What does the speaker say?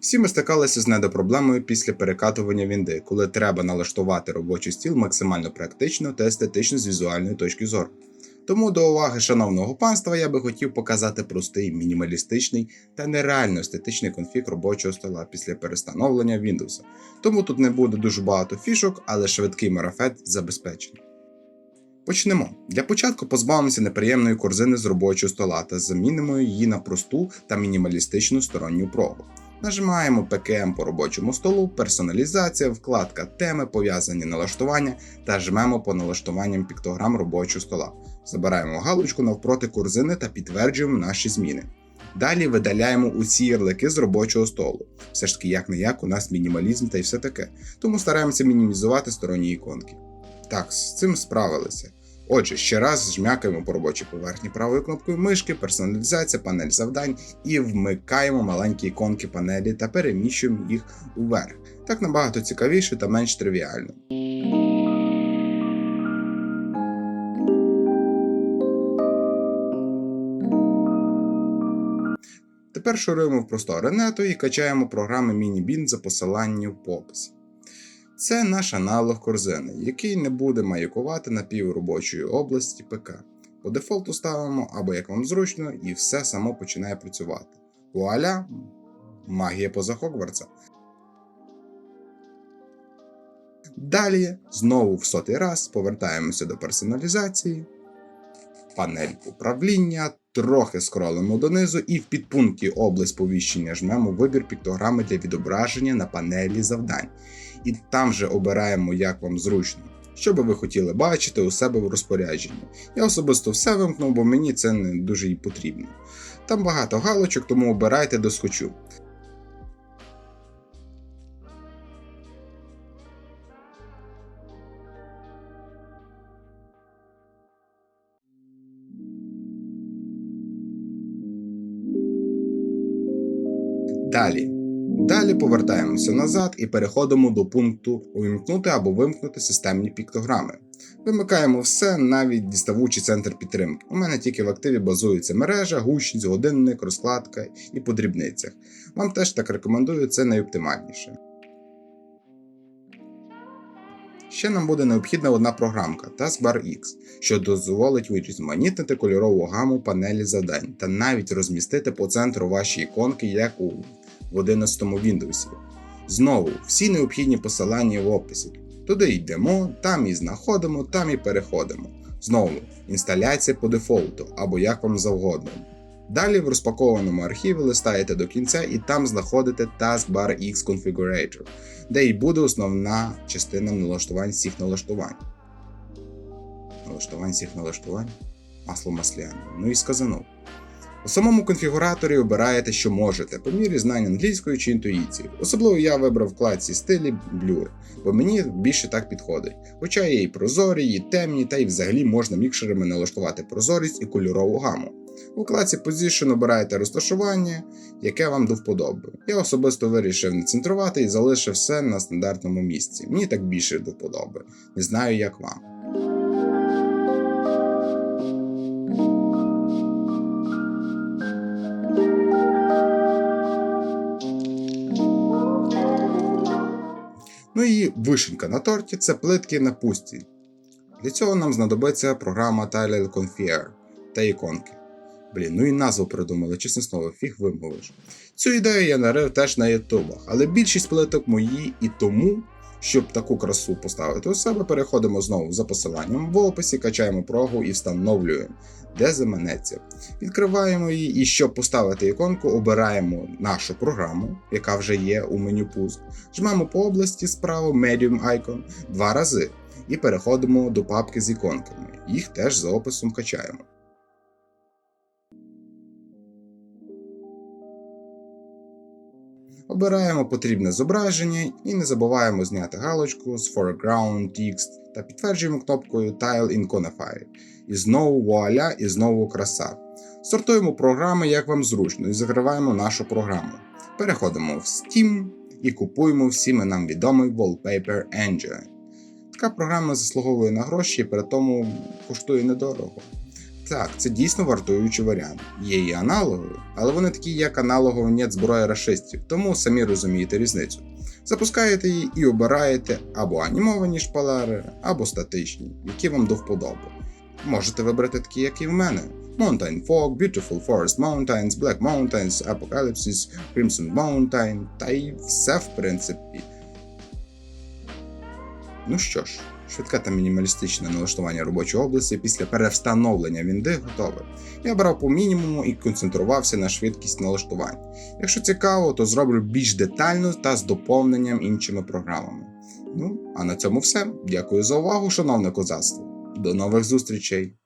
Всі ми стикалися з недопроблемою після перекатування вінди, коли треба налаштувати робочий стіл максимально практично та естетично з візуальної точки зору. Тому до уваги шановного панства я би хотів показати простий, мінімалістичний та нереально естетичний конфіг робочого стола після перестановлення Windows. Тому тут не буде дуже багато фішок, але швидкий марафет забезпечений. Почнемо. Для початку позбавимося неприємної корзини з робочого стола та замінимо її на просту та мінімалістичну сторонню прогу. Нажимаємо ПКМ по робочому столу, персоналізація, вкладка теми, пов'язані налаштування та жмемо по налаштуванням піктограм робочого стола. Забираємо галочку навпроти корзини та підтверджуємо наші зміни. Далі видаляємо усі ярлики з робочого столу. Все ж таки, як не як, у нас мінімалізм та й все таке, тому стараємося мінімізувати сторонні іконки. Так, з цим справилися. Отже, ще раз жмякаємо по робочій поверхні правою кнопкою мишки, персоналізація, панель завдань і вмикаємо маленькі іконки панелі та переміщуємо їх уверх. Так набагато цікавіше та менш тривіально. Тепер шуруємо в простори нету і качаємо програми MiniBin за посиланням в описі. Це наш аналог корзини, який не буде маякувати на півробочої області ПК. По дефолту ставимо або як вам зручно, і все само починає працювати. Вуаля! Магія поза Хогвартса. Далі, знову в сотий раз повертаємося до персоналізації, панель управління, трохи скролимо донизу і в підпункті область повіщення жмемо вибір піктограми для відображення на панелі завдань. І там же обираємо, як вам зручно, що би ви хотіли бачити у себе в розпорядженні. Я особисто все вимкнув, бо мені це не дуже і потрібно. Там багато галочок, тому обирайте до схочу. Далі. Далі повертаємося назад і переходимо до пункту Увімкнути або вимкнути системні піктограми. Вимикаємо все, навіть діставучий центр підтримки. У мене тільки в активі базується мережа, гучність, годинник, розкладка і по дрібницях. Вам теж так рекомендую, це найоптимальніше. Ще нам буде необхідна одна програмка Taskbar X, що дозволить урізноманітнити кольорову гаму панелі завдань та навіть розмістити по центру ваші іконки, як у в 11 Windows. Знову всі необхідні посилання в описі. Туди йдемо, там і знаходимо, там і переходимо. Знову інсталяція по дефолту або як вам завгодно. Далі в розпакованому архіві листаєте до кінця і там знаходите Taskbar X Configurator, де і буде основна частина налаштувань всіх налаштувань. Налаштувань всіх налаштувань? Масло масляне. Ну і сказано. У самому конфігураторі обираєте, що можете, по мірі знань англійської чи інтуїції. Особливо я вибрав в вкладці стилі Blur, бо мені більше так підходить. Хоча є і прозорі, і темні, та й взагалі можна мікшерами налаштувати прозорість і кольорову гаму. У вкладці Position обираєте розташування, яке вам до вподоби. Я особисто вирішив не центрувати і залишив все на стандартному місці. Мені так більше до вподоби. Не знаю, як вам. Ну і вишенька на торті це плитки на пусті. Для цього нам знадобиться програма Tile Confier та іконки. Блін, ну і назву придумали, чесне слово, фіг вимовиш. Цю ідею я нарив теж на ютубах, але більшість плиток мої і тому, щоб таку красу поставити у себе, переходимо знову за посиланням в описі, качаємо прогу і встановлюємо, де заманеться. Відкриваємо її і щоб поставити іконку, обираємо нашу програму, яка вже є у меню пуск. Жмемо по області справа Medium Icon два рази і переходимо до папки з іконками. Їх теж за описом качаємо. Обираємо потрібне зображення і не забуваємо зняти галочку з Foreground Text та підтверджуємо кнопкою Tile in Conify. І знову вуаля, і знову краса. Сортуємо програми, як вам зручно, і закриваємо нашу програму. Переходимо в Steam і купуємо всіми нам відомий Wallpaper Engine. Така програма заслуговує на гроші при тому коштує недорого. Так, це дійсно вартуючий варіант. Є і аналоги, але вони такі, як аналогові нет зброї рашистів, тому самі розумієте різницю. Запускаєте її і обираєте або анімовані шпалери, або статичні, які вам до вподоби. Можете вибрати такі, як і в мене: Mountain Fog, Beautiful Forest Mountains, Black Mountains, Apocalypse, Crimson Mountain, та й все в принципі. Ну що ж, швидке та мінімалістичне налаштування робочої області після перевстановлення вінди готове. Я брав по мінімуму і концентрувався на швидкість налаштувань. Якщо цікаво, то зроблю більш детально та з доповненням іншими програмами. Ну, а на цьому все. Дякую за увагу, шановне козацтво. До нових зустрічей!